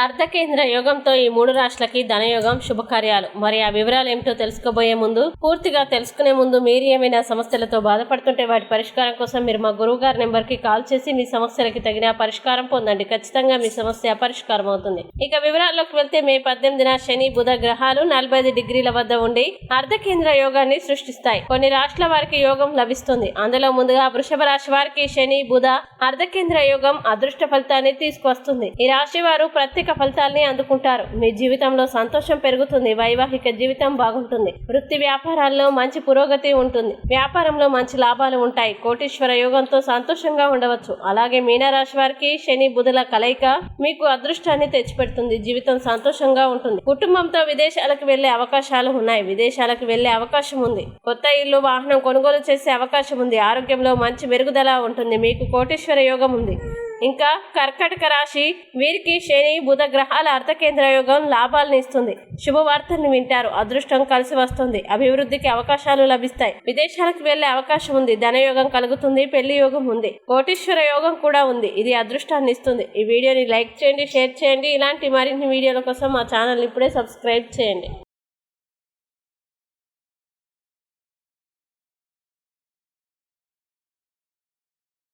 అర్ధకేంద్ర యోగంతో ఈ మూడు రాష్ట్రాలకి ధనయోగం శుభకార్యాలు. మరి ఆ వివరాలు ఏమిటో తెలుసుకోబోయే ముందు పూర్తిగా తెలుసుకునే ముందు మీరు ఏమైనా సమస్యలతో బాధపడుతుంటే వాటి పరిష్కారం కోసం మీరు మా గురువు గారి నెంబర్కి కాల్ చేసి మీ సమస్యలకి తగిన పరిష్కారం పొందండి. ఖచ్చితంగా మీ సమస్య పరిష్కారం అవుతుంది. ఇక వివరాల్లోకి వెళ్తే మే పద్దెనిమిదిన శని బుధ గ్రహాలు నలభై ఐదు డిగ్రీల వద్ద ఉండి అర్ధకేంద్ర యోగాన్ని సృష్టిస్తాయి. కొన్ని రాష్ట్రాల వారికి యోగం లభిస్తుంది. అందులో ముందుగా వృషభ రాశి వారికి శని బుధ అర్ధకేంద్ర యోగం అదృష్ట ఫలితాన్ని తీసుకువస్తుంది. ఈ రాశి వారు ఆర్థిక ఫలితాల్ని అందుకుంటారు. మీ జీవితంలో సంతోషం పెరుగుతుంది. వైవాహిక జీవితం బాగుంటుంది. వృత్తి వ్యాపారాల్లో మంచి పురోగతి ఉంటుంది. వ్యాపారంలో మంచి లాభాలు ఉంటాయి. కోటీశ్వర యోగంతో సంతోషంగా ఉండవచ్చు. అలాగే మీనరాశి వారికి శని బుధుల కలయిక మీకు అదృష్టాన్ని తెచ్చిపెడుతుంది. జీవితం సంతోషంగా ఉంటుంది. కుటుంబంతో విదేశాలకు వెళ్ళే అవకాశాలు ఉన్నాయి. విదేశాలకు వెళ్ళే అవకాశం ఉంది. కొత్త ఇల్లు వాహనం కొనుగోలు చేసే అవకాశం ఉంది. ఆరోగ్యంలో మంచి మెరుగుదల ఉంటుంది. మీకు కోటేశ్వర యోగం ఉంది. ఇంకా కర్కటక రాశి వీరికి శని బుధ గ్రహాల అర్ధకేంద్ర యోగం లాభాలను ఇస్తుంది. శుభవార్తల్ని వింటారు. అదృష్టం కలిసి వస్తుంది. అభివృద్ధికి అవకాశాలు లభిస్తాయి. విదేశాలకు వెళ్ళే అవకాశం ఉంది. ధనయోగం కలుగుతుంది. పెళ్ళి యోగం ఉంది. కోటీశ్వర యోగం కూడా ఉంది. ఇది అదృష్టాన్ని ఇస్తుంది. ఈ వీడియోని లైక్ చేయండి షేర్ చేయండి. ఇలాంటి మరిన్ని వీడియోల కోసం మా ఛానల్ ఇప్పుడే సబ్స్క్రైబ్ చేయండి.